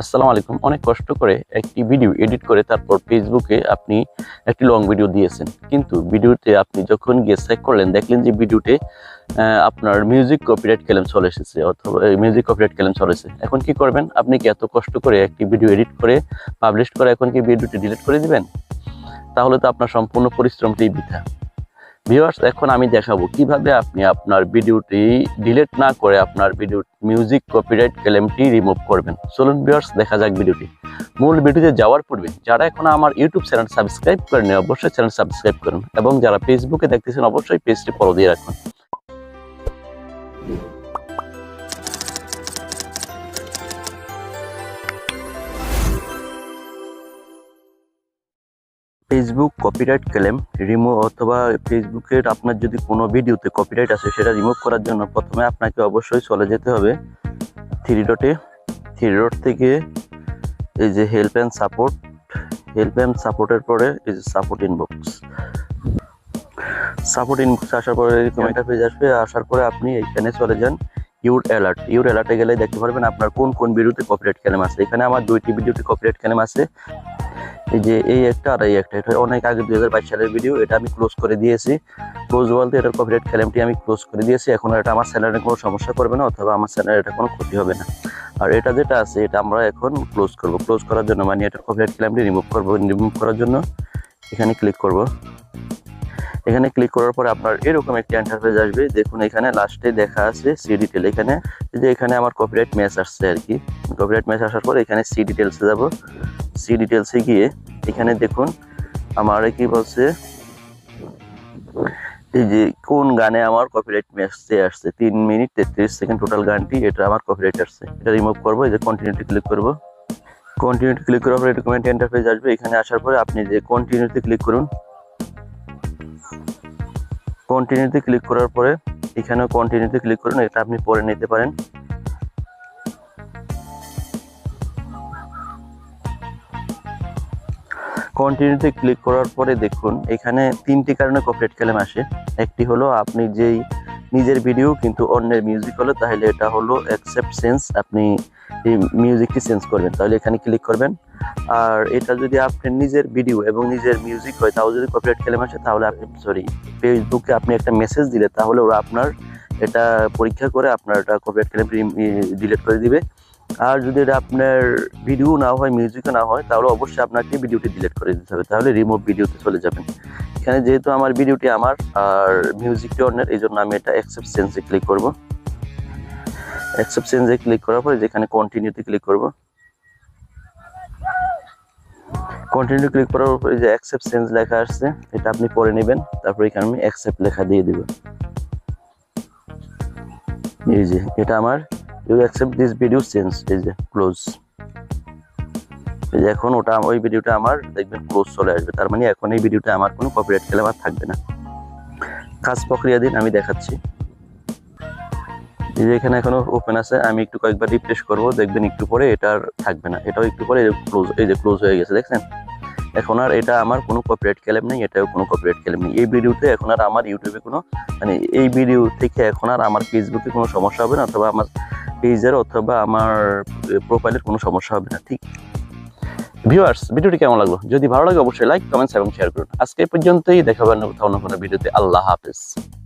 আসসালামু আলাইকুম। অনেক কষ্ট করে একটি ভিডিও এডিট করে তারপর ফেসবুকে আপনি একটি লং ভিডিও দিয়েছেন। কিন্তু ভিডিওতে আপনি যখন গিয়ে চেক করলেন, দেখলেন যে ভিডিওতে আপনার মিউজিক কপিরাইট ক্লেম চলে এসেছে অথবা মিউজিক কপিরাইট ক্লেম চলেছে এখন কি করবেন? আপনি কি এত কষ্ট করে একটি ভিডিও এডিট করে পাবলিশ করে এখন কি ভিডিওটি ডিলিট করে দিবেন? তাহলে তো আপনার সম্পূর্ণ পরিশ্রমটি বৃথা। ভিউয়ার্স এখন আমি দেখাবো কীভাবে আপনি আপনার ভিডিওটি ডিলেট না করে আপনার ভিডিও মিউজিক কপিরাইট ক্লেমটি রিমুভ করবেন। চলুন ভিউয়ার্স দেখা যাক ভিডিওটি। মূল ভিডিওতে যাওয়ার পূর্বে, যারা এখন আমার ইউটিউব চ্যানেল সাবস্ক্রাইব করেনি অবশ্যই চ্যানেল সাবস্ক্রাইব করুন এবং যারা ফেসবুকে দেখতেছেন, অবশ্যই পেজটি ফলো দিয়ে রাখুন। ফেসবুক কপিরাইট ক্লেম রিমুভ অথবা ফেসবুকের আপনার যদি কোনো ভিডিওতে কপিরাইট আছে সেটা রিমুভ করার জন্য প্রথমে আপনাকে অবশ্যই চলে যেতে হবে থ্রি ডটে থ্রি ডট থেকে এই যে help and support help and সাপোর্টের পরে এই যে সাপোর্ট ইনবক্স সাপোর্ট ইনবক্স আসার পরে এরকম একটা পেজ আসবে আসার পরে আপনি এইখানে চলে যান। ইউর অ্যালার্ট ইউর অ্যালার্টে গেলে দেখতে পারবেন আপনার কোন কোন ভিডিওতে কপিরাইট ক্লেম আছে। এখানে আমার দুইটি ভিডিওতে কপিরাইট ক্লেম আছে। এই যে এই একটা আর এই একটা। এটা অনেক আগে দুই হাজার বাইশ সালের ভিডিও এটা আমি ক্লোজ করে দিয়েছি। ক্লোজ বলতে এটার কপিরাইট ক্লেমটি আমি ক্লোজ করে দিয়েছি। এখন এটা আমার চ্যানেলে কোনো সমস্যা করবে না, অথবা আমার চ্যানেলে এটা কোনো ক্ষতি হবে না। আর এটা যেটা আছে, এটা আমরা এখন ক্লোজ করব। ক্লোজ করার জন্য মানে এটার কপিরাইট ক্লেমটি রিমুভ করব। রিমুভ করার জন্য এখানে ক্লিক করব। এখানে ক্লিক করার পরে আপনার এরকম একটা ইন্টারফেস আসবে। দেখুন এখানে লাস্টে দেখা আছে সি ডিটেল এখানে যে এখানে আমার কপিরাইট ম্যাচ আসছে আর কি। কপিরাইট ম্যাচ আসার পর এখানে সি ডিটেলসে যাব। সি ডিটেলসে গিয়ে এখানে দেখুন আমার কি বলছে, এই যে কোন গানে আমার কপিরাইট মেসে আসছে। তিন মিনিট তেত্রিশ সেকেন্ড টোটাল গানটি এটা আমার কপিরাইট আসছে। এটা রিমুভ করব, এই যে কন্টিনিউটি ক্লিক করব। কন্টিনিউটি ক্লিক করার পর এরকম কমেন্ট ইন্টারফেস আসবে। এখানে আসার পরে আপনি যে কন্টিনিউতে ক্লিক করুন কন্টিনিউতে ক্লিক করার পরে, এখানেও কন্টিনিউতে ক্লিক করুন, এটা আপনি পরে নিতে পারেন। কন্টিনিউতে ক্লিক করার পরে দেখুন, এখানে তিনটি কারণে কপিরাইট ক্লেম আসে। একটি হলো, আপনি যেই নিজের ভিডিও কিন্তু অন্যের মিউজিক হলো, তাহলে এটা হলো অ্যাকসেপ্ট সেন্স আপনি এই মিউজিকটি চেঞ্জ করবেন। তাহলে এখানে ক্লিক করবেন। আর এটা যদি আপনি নিজের ভিডিও এবং নিজের মিউজিক হয়, তাও যদি কপিরাইট ক্লেম আসে, তাহলে আপনি সরি ফেসবুকে আপনি একটা মেসেজ দিলে, তাহলে ওরা আপনার এটা পরীক্ষা করে আপনার এটা কপিরাইট ক্লেম ডিলিট করে দিবে। আর যদি এটা আপনার ভিডিও না হয় মিউজিকও না হয়, তাহলে অবশ্যই আপনাকে ভিডিওটি ডিলিট করে দিতে হবে। তাহলে রিমুভ ভিডিওতে চলে যাবেন। এখানে যেহেতু আমার ভিডিওটি আমার, আর মিউজিকটি অন্যের এই জন্য আমি এটা অ্যাকসেপ্ট সেন্সে ক্লিক করব। অ্যাকসেপ্ট সেন্সে ক্লিক করার পরে যেখানে কন্টিনিউতে ক্লিক করব। কন্টিনিউ ক্লিক করার উপরে যে অ্যাকসেপ্ট সেন্স লেখা আসছে, এটা আপনি পরে নেবেন, তারপরে এখানে আমি অ্যাকসেপ্ট লেখা দিয়ে দিব। এই যে, এটা আমার you accept this video change এই যে ক্লোজ এখন ওটা, ওই ভিডিওটা আমার দেখবেন ক্লোজ চলে আসবে। তার মানে এখন এই ভিডিওটা আমার কোনো কপিরাইট ক্লেম আর থাকবে না। কাজ প্রক্রিয়া দিন, আমি দেখাচ্ছি। এই যে এখানে এখনও ওপেন আছে, আমি একটু কয়েকবার রিফ্রেশ করব, দেখবেন একটু পরে এটা আর থাকবে না। এটাও একটু পরে ক্লোজ এই যে ক্লোজ হয়ে গেছে, দেখছেন? এখন আর এটা আমার কোনো কপিরাইট ক্লেম নেই, এটাও কোনো কপিরাইট ক্লেম নেই। এই ভিডিওতে এখন আর আমার ইউটিউবে কোনো মানে এই ভিডিও থেকে এখন আর আমার ফেসবুকে কোনো সমস্যা হবে না, অথবা আমার পেজের অথবা আমার প্রোফাইলের কোনো সমস্যা হবে না, ঠিক? ভিউয়ার্স ভিডিওটি কেমন লাগল? যদি ভালো লাগে, অবশ্যই লাইক কমেন্টস এবং শেয়ার করুন। আজকে পর্যন্তই। দেখাবেন কোথাও না কোনো ভিডিওতে। আল্লাহ হাফেজ।